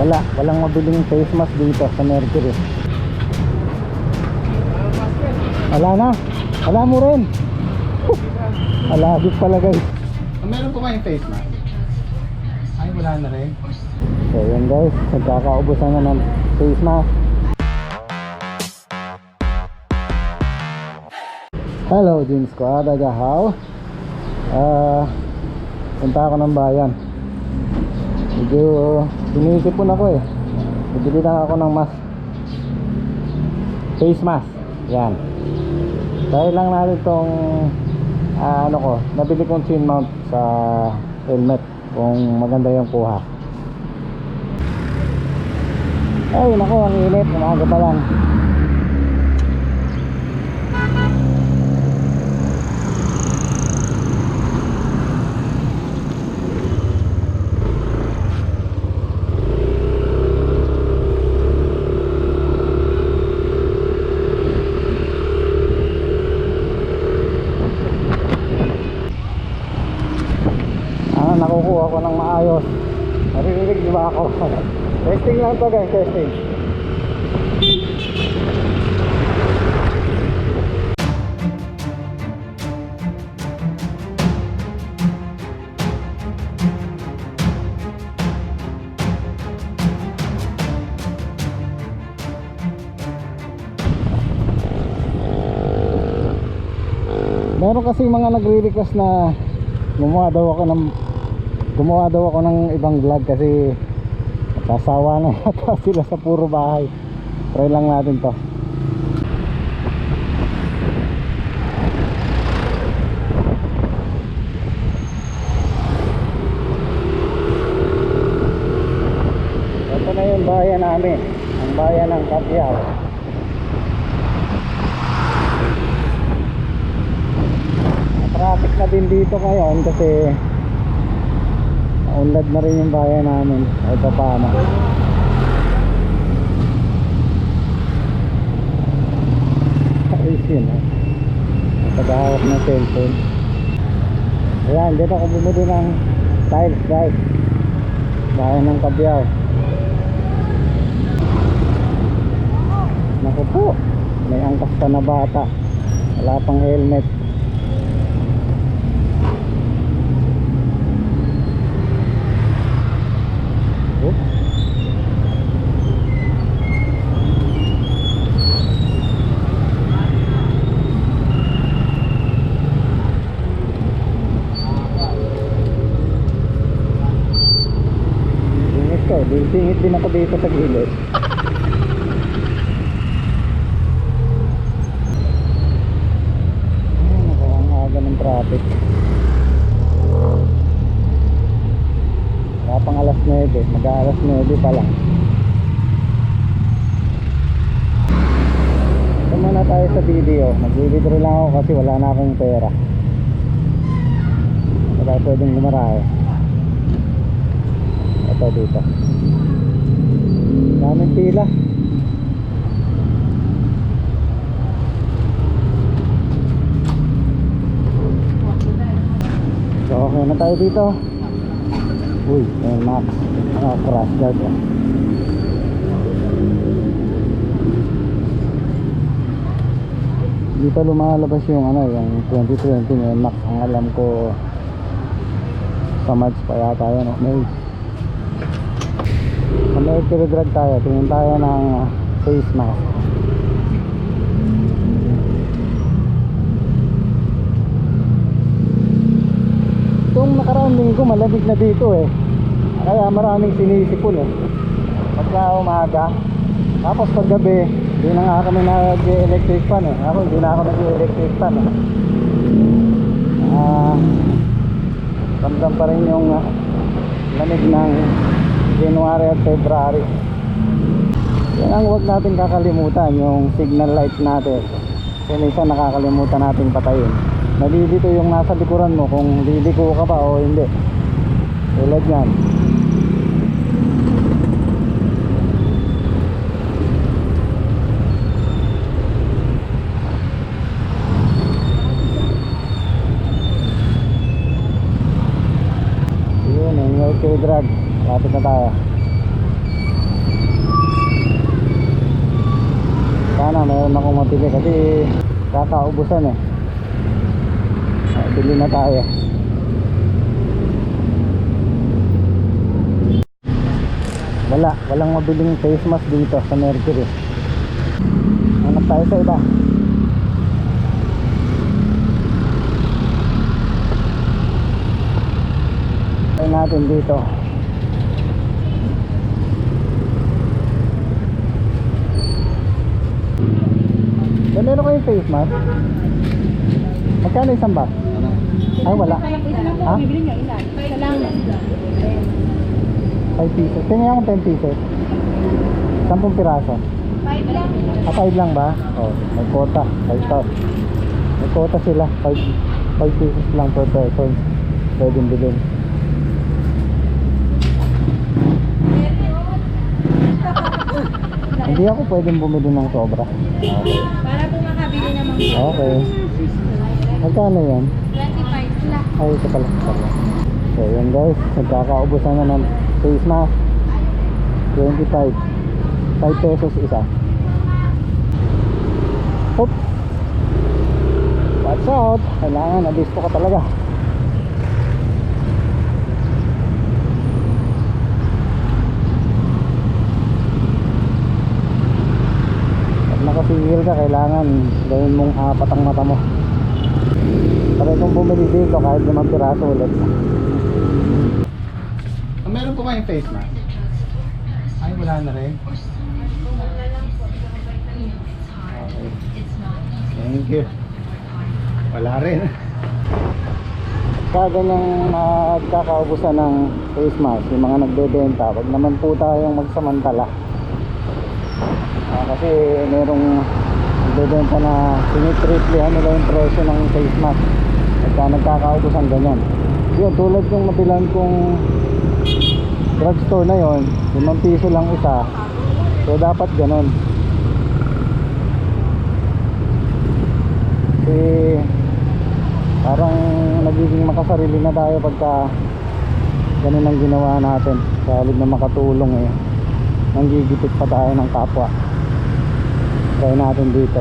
Wala, walang mabiling face mask dito sa Mercury. Wala na. Wala mo rin. Alagit pala guys. Ah, meron po kayong face mask? Ay, wala na rin. So yun guys, nagkakaubusan na ng face mask. Hello, Jim Squad, agahaw. Ah, punta ako ng bayan. Medyo sinisipon ako eh. Bibili lang ako ng mask. Face mask. Yan. Dahil lang natin itong ano ko, nabili kong chin mount sa helmet kung maganda yung kuha. Ay, nako, ang init. Umaga pa lang. Ah, nakukuha ko ng maayos. Naririnig di ba ako? testing lang to guys, testing. Meron kasi mga nagre-request na gumawa daw ako ng gumawa daw ako ng ibang vlog kasi sasawa na yata sila sa puro bahay. Try lang natin to. Ito na yung bayan namin. Ang bayan ng Katyao. traffic na din dito ngayon kasi unlad na rin yung bayan namin. Ay paano ayos yun ha pag-ahawak ng cellphone. Ayan dito ako bumili ng tiles guys. Bayan ng Kabyaw naku po may angkas pa na bata. Wala pang helmet Oh. Singit ko, di singit din ako dito sa gilid. Ang aga ng traffic. Wala pang alas 9, mag-aalas 9 pa lang. Ito muna tayo sa video. Mag-withdraw lang ako kasi wala na akong pera. Tayo pwedeng gumarahe. Ito dito. Daming pila. So okay na tayo dito. Uy, may max. Ah, crash guard. ah. Dito lumalabas yung ano, yung 2020 may max. Ang alam ko sa March pa yata yan. Oh. May Mercury Drug tayo. Tingin tayo ng ah, face mask. Itong nakaraang linggo malamig na dito eh. Kaya maraming sinisipon eh. Pagka umaga. Tapos paggabi, hindi na nga kami nag-electric fan eh. Ako hindi na ako nag-electric fan eh. Ah, ramdam pa rin yung ah, lamig ng January at February. Yan ang huwag natin kakalimutan, yung signal light natin. Kasi minsan nakakalimutan natin patayin. Nalilito yung nasa likuran mo kung liliko ka ba o hindi. Tulad yan. Yun, yung Mercury Drag. Lapit na tayo. Sana meron akong mabili kasi kakaubusan eh. Bili na tayo. Wala, walang mabiling face mask dito sa Mercury. Hanap tayo sa iba. natin dito meron kayong face mask? Magkano isang box? Ay, wala. Ha? Bibili niyo ilan? Lang. 5 pieces. Tingnan akong 10 pieces. 10 piraso. Five lang. Ah, 5 lang ba? Oh, may quota. 5 to. May quota sila. 5 5 pieces lang per person. Pwedeng bilhin. Hindi ako pwedeng bumili ng sobra. Okay. Para po makabili ng mga Okay. Magkano yan? 25 lang. Ay, ito pala. So, yun guys. Nagkakaubusan na ng face mask. 25. 5 pesos isa. Oops. Watch out. Kailangan, abisto ka talaga. Pag nakasigil ka, kailangan gawin mong apat ang mata mo. Try kong bumili dito kahit limang piraso ulit. Ah, meron po kayong face mask? Ay, wala na rin. Okay. Thank you. Wala rin. Pagka ganyang nagkakaubusan ng face mask, yung mga nagbebenta, wag naman po tayong magsamantala. Ah, kasi merong nagbebenta na sinitriplihan nila yung presyo ng face mask. Pagka nagkakaubusan ganyan. Yun, tulad yung mabilan kong drugstore na yon, 5 piso lang isa. So dapat ganun. Kasi parang nagiging makasarili na tayo pagka ganun ang ginawa natin sa halip na makatulong eh nanggigipit pa tayo ng kapwa try natin dito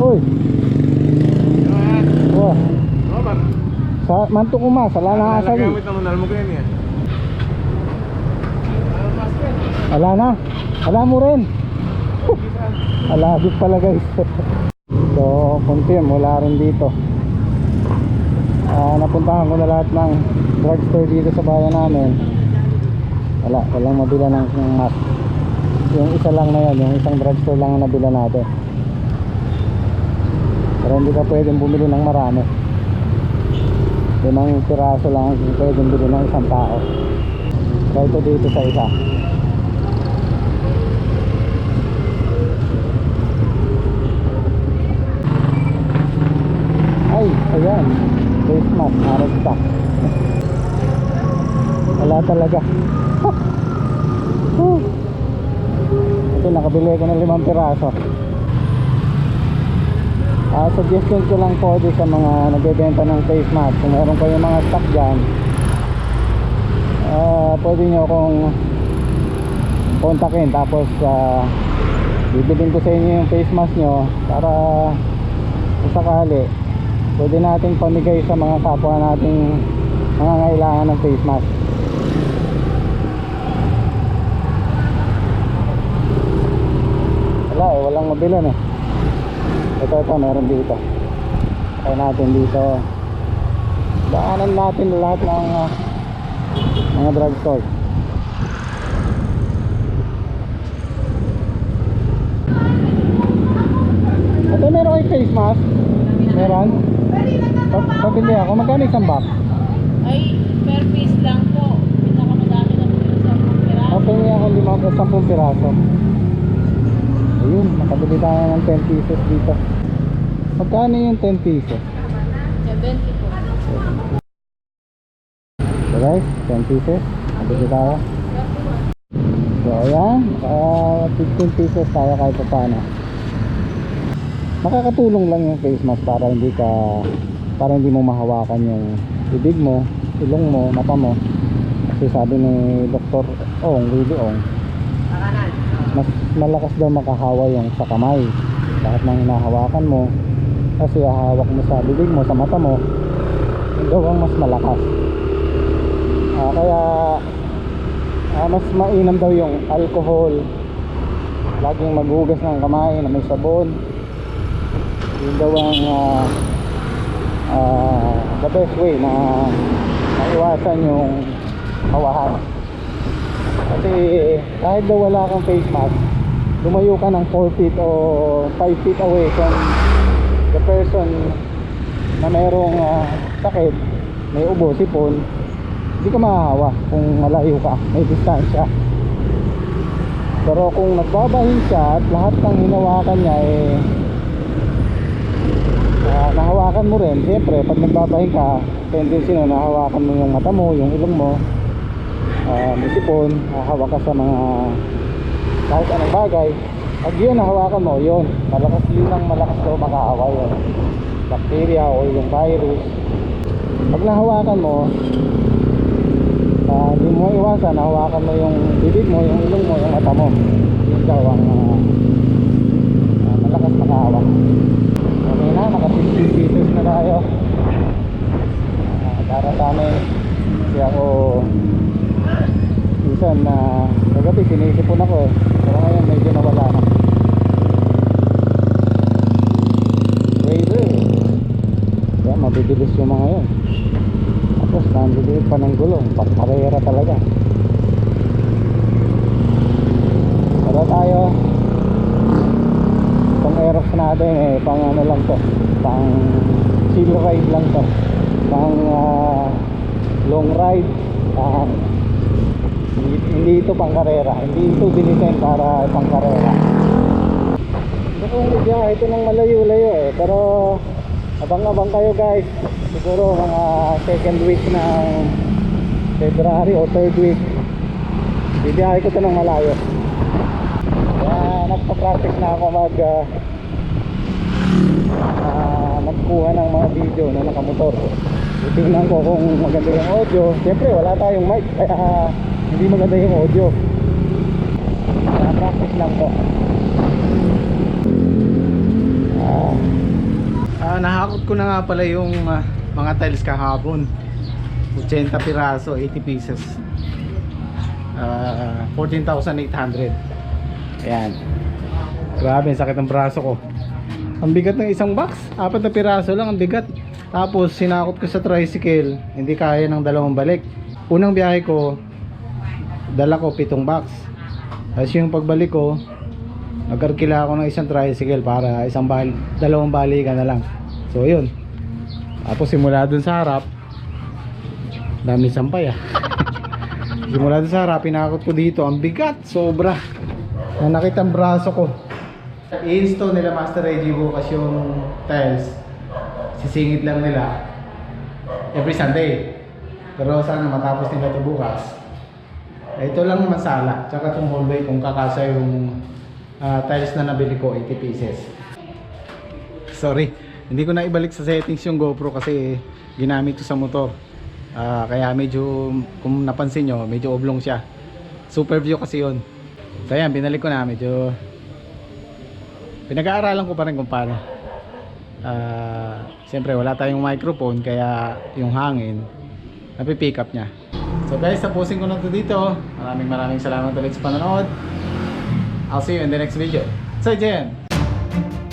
uy oh, sa manto ko ma sala na asali nagamit naman na. Wala mo rin. Alagit pala guys. so, confirm. Wala rin dito. Ah, napuntahan ko na lahat ng drugstore dito sa bayan namin. Wala. Walang mabila ng, ng mask. Yung isa lang na yan. Yung isang drugstore lang ang nabila natin. Pero hindi ka pwedeng bumili ng marami. Limang piraso lang ang pwedeng bili ng isang tao. Kaya ito dito sa isa. Ay, ayan. Face mask, harap stock. Wala talaga. Ito, nakabili ko ng limang piraso. Ah, suggestion ko lang po din sa mga nagbebenta ng face mask. Kung meron kayong mga stock dyan, ah, pwede nyo akong kontakin. Tapos, ah, bibilin ko sa inyo yung face mask nyo para kung sakali pwede nating pamigay sa mga kapwa nating mga ngailangan ng face mask. Wala eh walang mabilan eh. Ito ito meron dito. Kaya natin dito. Daanan natin lahat ng ah, mga drugstore ito meron kayo face mask? Meron pabili ako magkano isang box Ay, per piece lang po. Pinakamadami na po yung sa pera. Okay ako lima o sampung piraso. Ayun, nakabili tayo ng 10 pieces dito. Magkano yung 10 pieces? 70 po. So guys, 10 pieces. Nakabili tayo. So ayan, uh, 15 pieces tayo kahit pa paano. Makakatulong lang yung face mask para hindi ka para hindi mo mahawakan yung bibig mo ilong mo, mata mo. Kasi sabi ni Dr. Ong, Willie Ong, mas malakas daw makahawa yung sa kamay. Lahat ng hinahawakan mo, kasi hahawak mo sa bibig mo, sa mata mo, daw ang mas malakas. Ah, kaya ah, mas mainam daw yung alcohol. Laging maghugas ng kamay na may sabon. Yun daw ang ah, ah, the best way na maiwasan yung hawahan. Kasi kahit daw wala kang face mask, lumayo ka ng 4 feet o 5 feet away from the person na mayroong ah, sakit, may ubo, sipon, hindi ka mahahawa kung malayo ka, may distansya. Pero kung nagbabahin siya at lahat ng hinawakan niya eh nahawakan mo rin, siyempre pag nagbabahin ka, tendency na nahawakan mo yung mata mo, yung ilong mo, uh, may sipon, hahawak ka sa mga kahit anong bagay. Pag yun nahawakan mo, yun, malakas yun ang malakas daw makahawa yun. Bacteria o yung virus. Pag nahawakan mo, ah, hindi mo iwasan, nahawakan mo yung bibig mo, yung ilong mo, yung mata mo. Yun daw ang ah, ah, malakas makahawa. Na, naka 15 pieces na tayo. Ah, para sa amin, kasi ako minsan na kagabi sinisipon ako eh. Pero ngayon medyo nawala na. Raider. Kaya mabibilis yung mga yun. Tapos nandilit pa ng gulong. Pagkarera talaga. Pero tayo natin eh pang ano lang to pang chill ride lang to pang ah, long ride pang hindi, hindi ito pang karera hindi ito dinisign para pang karera. Gusto kong ito ng malayo-layo eh pero abang-abang kayo guys. Siguro mga second week ng February o third week bibiyahe ko ito ng malayo. Kaya nagpa-practice na ako mag ah, ah, magkuha ng mga video na nakamotor titingnan ko kung maganda yung audio siyempre wala tayong mic kaya hindi maganda yung audio kaya practice lang po ah, Ah, nahakot ko na nga pala yung ah, mga tiles kahapon. 80 piraso, 80 pieces. Ah, 14,800. Ayan. Grabe, sakit ng braso ko. Ang bigat ng isang box, apat na piraso lang ang bigat. Tapos sinakot ko sa tricycle, hindi kaya ng dalawang balik. Unang biyahe ko, dala ko pitong box. Tapos yung pagbalik ko, nagkarkila ako ng isang tricycle para isang bal dalawang balikan na lang. So yun. Tapos simula dun sa harap, dami sampay ah. simula dun sa harap, pinakot ko dito, ang bigat, sobra. Nanakit ang braso ko. I-install nila Master Reggie bukas yung tiles. Sisingit lang nila every Sunday. Pero sana matapos nila ito bukas. Ito lang naman sala, tsaka itong hallway kung kakasa yung ah, tiles na nabili ko, 80 pieces. Sorry, hindi ko na ibalik sa settings yung GoPro kasi ginamit ko sa motor. Ah, kaya medyo, kung napansin nyo, medyo oblong siya. Super view kasi yun. So yan, binalik ko na, medyo pinag-aaralan ko pa rin kung paano. Ah, Siyempre wala tayong microphone kaya yung hangin napipick up niya. So guys, tapusin ko na to dito. Maraming maraming salamat ulit sa panonood. I'll see you in the next video. 再见!